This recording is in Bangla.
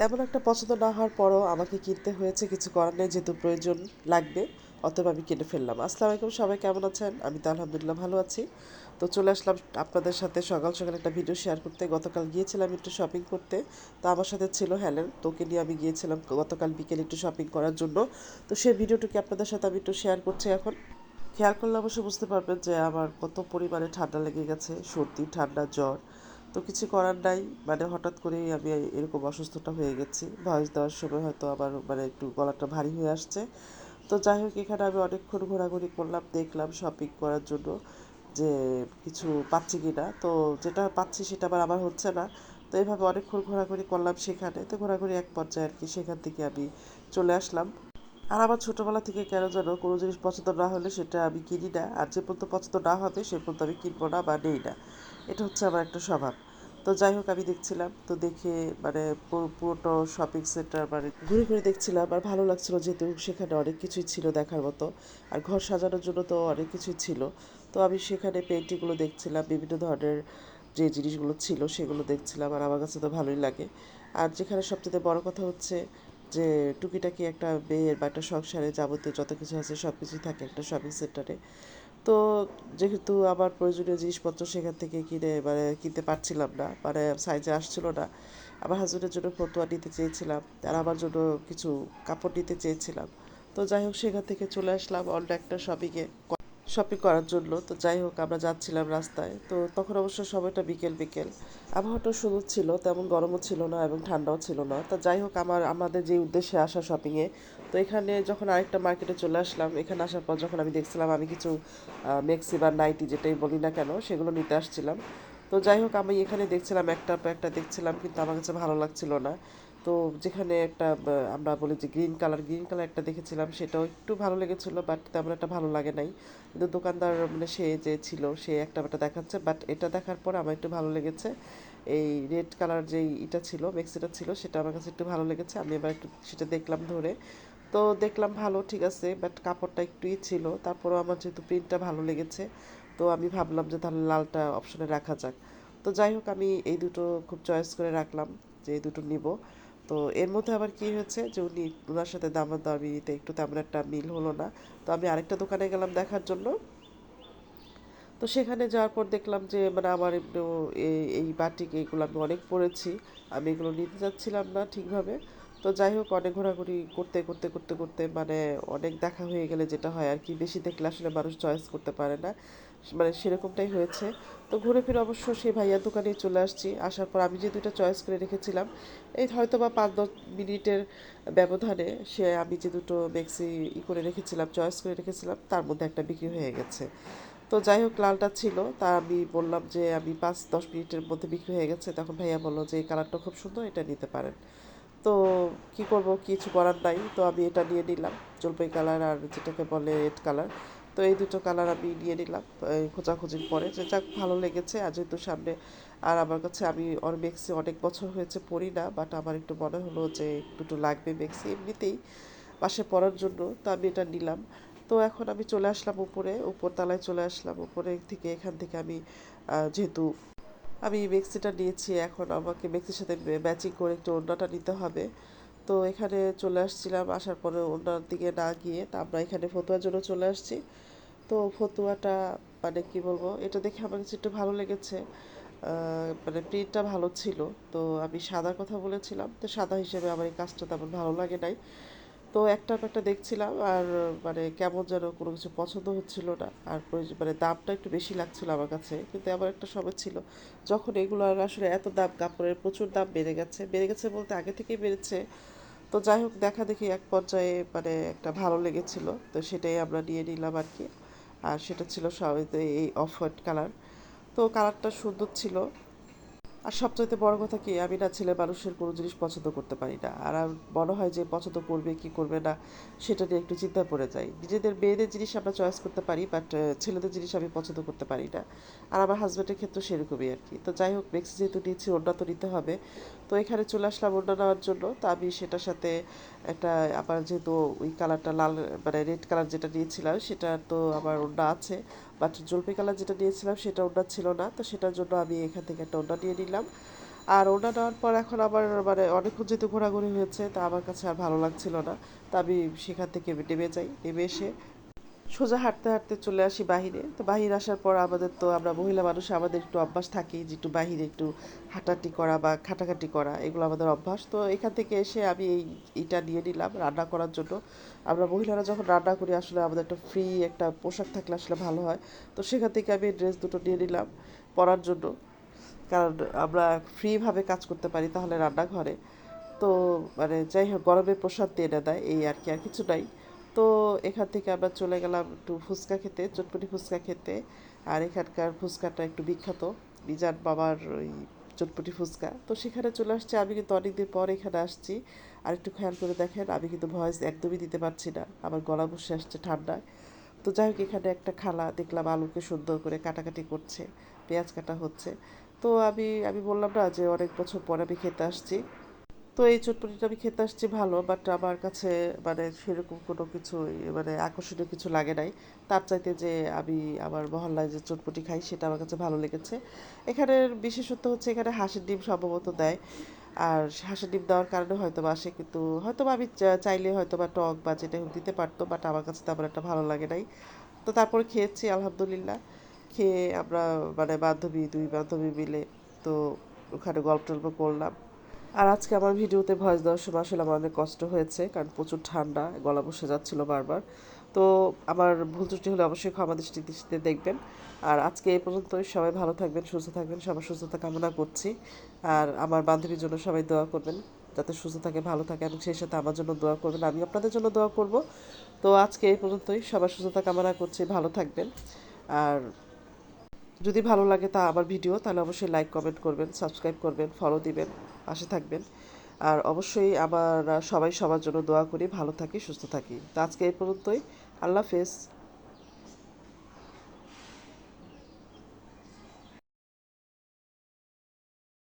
তেমন একটা পছন্দ না হওয়ার পরও আমাকে কিনতে হয়েছে, কিছু করার নেই, যেহেতু প্রয়োজন লাগবে, অতএব আমি কিনে ফেললাম। আসসালামু আলাইকুম, সবাই কেমন আছেন? আমি তো আলহামদুলিল্লাহ ভালো আছি। তো চলে আসলাম আপনাদের সাথে সকাল সকাল একটা ভিডিও শেয়ার করতে। গতকাল গিয়েছিলাম একটু শপিং করতে। তো আমার সাথে ছিল হেলেন। তোকে নিয়ে আমি গিয়েছিলাম গতকাল বিকেলে একটু শপিং করার জন্য। তো সেই ভিডিওটুকু আপনাদের সাথে আমি একটু শেয়ার করছি এখন। খেয়াল করলে অবশ্যই বুঝতে পারবেন যে আমার কত পরিমাণে ঠান্ডা লেগে গেছে। সর্দি, ঠান্ডা, জ্বর। তো কিছু করার নাই। মানে হঠাৎ করেই আমি এরকম অসুস্থটা হয়ে গেছি। ভয়েস দেওয়ার সময় হয়তো আমার মানে একটু গলাটা ভারী হয়ে আসছে। তো যাই হোক, এখানে আমি অনেকক্ষণ ঘোরাঘুরি করলাম, দেখলাম শপিং করার জন্য যে কিছু পাচ্ছি কি না তো যেটা পাচ্ছি সেটা আবার আমার হচ্ছে না। তো এইভাবে অনেকক্ষণ ঘোরাঘুরি করলাম সেখানে। তো ঘোরাঘুরি এক পর্যায়ে আর কি সেখান থেকে আমি চলে আসলাম। আর আমার ছোটোবেলা থেকে কেন যেন কোনো জিনিস পছন্দ না হলে সেটা আমি কিনি না। আর যে পর্যন্ত পছন্দ না হবে, সে পর্যন্ত আমি কিনবো না বা নেই না। এটা হচ্ছে আমার একটা স্বভাব। তো যাই হোক, আমি দেখছিলাম, তো দেখে মানে পুরোটা শপিং সেন্টার মানে ঘুরে ঘুরে দেখছিলাম আর ভালো লাগছিল যেহেতু সেখানে অনেক কিছুই ছিল দেখার মতো। আর ঘর সাজানোর জন্য তো অনেক কিছুই ছিল। তো আমি সেখানে পেন্টিংগুলো দেখছিলাম, বিভিন্ন ধরনের যে জিনিসগুলো ছিল সেগুলো দেখছিলাম আর আমার কাছে তো ভালোই লাগে। আর যেখানে সবচেয়ে বড় কথা হচ্ছে যে টুকিটাকি একটা মেয়ের বা একটা সংসারে যাবতীয় যত কিছু আছে সব কিছুই থাকে একটা শপিং সেন্টারে তো যেহেতু আমার প্রয়োজনীয় জিনিসপত্র সেখান থেকে কিনে মানে কিনতে পারছিলাম না মানে সাইজে আসছিল না, আমার হাজব্যান্ডের জন্য ফতুয়া নিতে চেয়েছিলাম, আর আমার জন্য কিছু কাপড় নিতে চেয়েছিলাম। তো যাই হোক, সেখান থেকে চলে আসলাম অন্য একটা শপিংয়ে শপিং করার জন্য। তো যাই হোক, আমরা যাচ্ছিলাম রাস্তায়। তো তখন অবশ্য সময়টা বিকেল বিকেল। আবহাওয়াটা সুন্দর ছিল, তেমন গরমও ছিল না এবং ঠান্ডাও ছিল না। তা যাই হোক, আমার, আমাদের যে উদ্দেশ্যে আসা শপিংয়ে তো এখানে যখন আরেকটা মার্কেটে চলে আসলাম, এখানে আসার পর যখন আমি দেখছিলাম আমি কিছু মেক্সি বা নাইটি যেটাই বলি না কেন, সেগুলো নিতে আসছিলাম। তো যাই হোক, আমি এখানে দেখছিলাম একটা একটা দেখছিলাম, কিন্তু আমার কাছে ভালো লাগছিল না। তো যেখানে একটা আমরা বলি যে গ্রিন কালার গ্রিন কালার একটা দেখেছিলাম, সেটাও একটু ভালো লেগেছিল, বাট তেমন একটা ভালো লাগে নাই। কিন্তু দোকানদার মানে সে যে ছিল, সে একটা একটা দেখাচ্ছে, বাট এটা দেখার পর আমার একটু ভালো লেগেছে। এই রেড কালার যেই ইটা ছিল, মেক্সিটা ছিল, সেটা আমার কাছে একটু ভালো লেগেছে। আমি এবার একটু সেটা দেখলাম ধরে। তো দেখলাম ভালো, ঠিক আছে বাট কাপড়টা একটুই ছিল। তারপরও আমার যেহেতু প্রিন্টটা ভালো লেগেছে, তো আমি ভাবলাম যে তাহলে লালটা অপশনে রাখা যাক। তো যাই হোক, আমি এই দুটো খুব চয়েস করে রাখলাম যে এই দুটো নিব। তো এর মধ্যে আবার কি হয়েছে যে উনি ওনার সাথে দামাদামিতে একটু তেমন একটা মিল হলো না। তো আমি আরেকটা দোকানে গেলাম দেখার জন্য। তো সেখানে যাওয়ার পর দেখলাম যে মানে আমার এই বাটিক এইগুলো আমি অনেক পড়েছি আমি এগুলো নিতে যাচ্ছিলাম না ঠিকভাবে। তো যাই হোক, অনেক ঘোরাঘুরি করতে করতে করতে করতে মানে অনেক দেখা হয়ে গেলে যেটা হয় আর কি, বেশি দেখলে আসলে মানুষ চয়েস করতে পারে না। মানে সেরকমটাই হয়েছে। তো ঘুরে ফিরে অবশ্য সেই ভাইয়ার দোকানেই চলে আসছি। আসার পর আমি যে দুইটা চয়েস করে রেখেছিলাম, এই হয়তো বা পাঁচ দশ মিনিটের ব্যবধানে সে আমি যে দুটো মেক্সি ই করে রেখেছিলাম চয়েস করে রেখেছিলাম, তার মধ্যে একটা বিক্রি হয়ে গেছে। তো যাই হোক, লালটা ছিল। তা আমি বললাম যে, আমি পাঁচ দশ মিনিটের মধ্যে বিক্রি হয়ে গেছে। তখন ভাইয়া বলল যে, এই কালারটা খুব সুন্দর, এটা নিতে পারেন। তো কি করব, কিছু করার নাই। তো আমি এটা নিয়ে নিলাম, জলপাই কালার আর যেটাকে বলে রেড কালার। তো এই দুটো কালার আমি নিয়ে নিলাম খোঁজাখুঁজির পরে। যে যাক, ভালো লেগেছে। আর যেহেতু সামনে, আর আমার কাছে, আমি ওর মেক্সি অনেক বছর হয়েছে পড়ি না বাট আমার একটু মনে হলো যে দুটো লাগবে মেক্সি এমনিতেই পাশে পরার জন্য, তো আমি এটা নিলাম। তো এখন আমি চলে আসলাম উপরে উপর তালায় চলে আসলাম। উপরে থেকে এখান থেকে আমি যেহেতু আমি মেক্সিটা নিয়েছি, এখন আমাকে মেক্সির সাথে ম্যাচিং করে একটু ওড়নাটা নিতে হবে। তো এখানে চলে আসছিলাম, আসার পরে ওনার দিকে না গিয়ে তা আমরা এখানে ফতুয়ার জন্য চলে আসছি। তো ফতুয়াটা মানে কি বলব, এটা দেখে আমার কাছে একটু ভালো লেগেছে। মানে প্রিন্টটা ভালো ছিল। তো আমি সাদার কথা বলেছিলাম। তো সাদা হিসেবে আমার এই কাজটা তেমন ভালো লাগে নাই। তো একটা একটা দেখছিলাম আর মানে কেমন যেন কোনো কিছু পছন্দ হচ্ছিল না। আর মানে দামটা একটু বেশি লাগছিল আমার কাছে, কিন্তু আমার একটা সময় ছিল যখন এগুলো আর আসলে এত দাম, কাপড়ের প্রচুর দাম বেড়ে গেছে। বেড়ে গেছে বলতে আগে থেকেই বেড়েছে। তো যাই হোক, দেখা দেখি এক পর্যায়ে মানে একটা ভালো লেগেছিল। তো সেটাই আমরা নিয়ে নিলাম আর কি। আর সেটা ছিল সবাই এই অফ হোয়াইট কালার। তো কালারটা সুন্দর ছিল। আর সবচাইতে বড় কথা কি, আমি না ছেলে মানুষের কোনো জিনিস পছন্দ করতে পারি না। আর মনে হয় যে পছন্দ করবে কি করবে না, সেটা নিয়ে একটু চিন্তা পড়ে যাই। নিজেদের মেয়েদের জিনিস আমরা চয়েস করতে পারি বাট ছেলেদের জিনিস আমি পছন্দ করতে পারি না। আর আমার হাজব্যান্ডের ক্ষেত্রে সেরকমই আর কি। তো যাই হোক মেক্সি যেহেতু নিচ্ছি ওটা তো নিতে হবে। তো এখানে চলে আসলাম ওটা নেওয়ার জন্য। তো আমি সেটার সাথে একটা আবার যেহেতু ওই কালারটা লাল মানে রেড কালার যেটা নিয়েছিলাম, সেটা তো আমার ওটা আছে। বাট জলপাই কালার যেটা নিয়েছিলাম সেটা ওটা ছিল না, তো সেটার জন্য আমি এখান থেকে একটা ওটা নিয়ে নিলাম। আর ওটা নেওয়ার পর এখন আবার মানে অনেকক্ষণ যেহেতু ঘোরাঘুরি হয়েছে, তা আমার কাছে আর ভালো লাগছিল না, তা আমি সেখান থেকে নেমে যাই, নেমে এসে সোজা হাঁটতে হাঁটতে চলে আসি বাহিরে। তো বাহিরে আসার পর আমাদের তো আমরা মহিলা মানুষ, আমাদের একটু অভ্যাস থাকে যে একটু বাহিরে একটু হাঁটাহাঁটি করা বা খাটাখাটি করা, এগুলো আমাদের অভ্যাস। তো এখান থেকে এসে আমি এই এটা নিয়ে নিলাম রান্না করার জন্য। আমরা মহিলারা যখন রান্না করি, আসলে আমাদের একটা ফ্রি একটা পোশাক থাকলে আসলে ভালো হয়। তো সেখান থেকে আমি ড্রেস দুটো নিয়ে নিলাম পরার জন্য। কারণ আমরা ফ্রিভাবে কাজ করতে পারি তাহলে রান্নাঘরে। তো মানে যাই হোক, গরমে প্রসাদ দিয়ে এনে দেয়, এই আর কি, আর কিছু নাই। তো এখান থেকে আমরা চলে গেলাম একটু ফুচকা খেতে, চটপটি ফুচকা খেতে। আর এখানকার ফুচকাটা একটু বিখ্যাত মিজান বাবার ওই চটপটি ফুচকা। তো সেখানে চলে আসছে, আমি কিন্তু অনেকদিন পর এখানে আসছি। আর একটু খেয়াল করে দেখেন, আমি কিন্তু ভয়েস একদমই দিতে পারছি না, আমার গলা বসে আসছে ঠান্ডায়। তো যাই হোক, এখানে একটা খালা, দেখলাম আলুকে সুন্দর করে কাটাকাটি করছে, পেঁয়াজ কাটা হচ্ছে। তো আমি আমি বললাম না যে অনেক বছর পরে আমি খেতে আসছি। তো এই চটপটিটা আমি খেতে আসছি ভালো বাট আমার কাছে মানে সেরকম কোনো কিছু মানে আকর্ষণীয় কিছু লাগে নাই। তার চাইতে যে আমি আমার মহল্লায় যে চটপটি খাই, সেটা আমার কাছে ভালো লেগেছে। এখানের বিশেষত্ব হচ্ছে এখানে হাঁসের ডিম সম্ভবত দেয়। আর হাঁসের ডিম দেওয়ার কারণে হয়তো বা আসে কিন্তু হয়তো বা আমি চাইলে হয়তো বা টক বা যেটা দিতে পারতো বাট আমার কাছে তেমন একটা ভালো লাগে নাই। তো তারপরে খেয়েছি আলহামদুলিল্লাহ। খেয়ে আমরা মানে বান্ধবী, দুই বান্ধবী মিলে তো ওখানে গল্প টল্প করলাম। আর আজকে আমার ভিডিওতে ভয়েস দেওয়ার সময় আসলে আমার অনেক কষ্ট হয়েছে, কারণ প্রচুর ঠান্ডা, গলা বসে যাচ্ছিল বারবার। তো আমার ভুল ত্রুটি হলে অবশ্যই ক্ষমা দৃষ্টি দৃষ্টিতে দেখবেন। আর আজকে এই পর্যন্তই, সবাই ভালো থাকবেন, সুস্থ থাকবেন, সবার সুস্থতা কামনা করছি। আর আমার বান্ধবীর জন্য সবাই দোয়া করবেন, যাতে সুস্থ থাকে, ভালো থাকে, এবং সেই সাথে আমার জন্য দোয়া করবেন আমি আপনাদের জন্য দোয়া করব। তো আজকে এই পর্যন্তই, সবার সুস্থতা কামনা করছি, ভালো থাকবেন। আর যদি ভালো লাগে তা আমার ভিডিও, তাহলে অবশ্যই লাইক কমেন্ট করবেন সাবস্ক্রাইব করবেন ফলো দিবেন, পাশে থাকবেন। আর অবশ্যই আমার, সবাই সবার জন্য দোয়া করি, ভালো থাকি, সুস্থ থাকি। তো আজকে এই পর্যন্তই। আল্লাহ হাফেজ।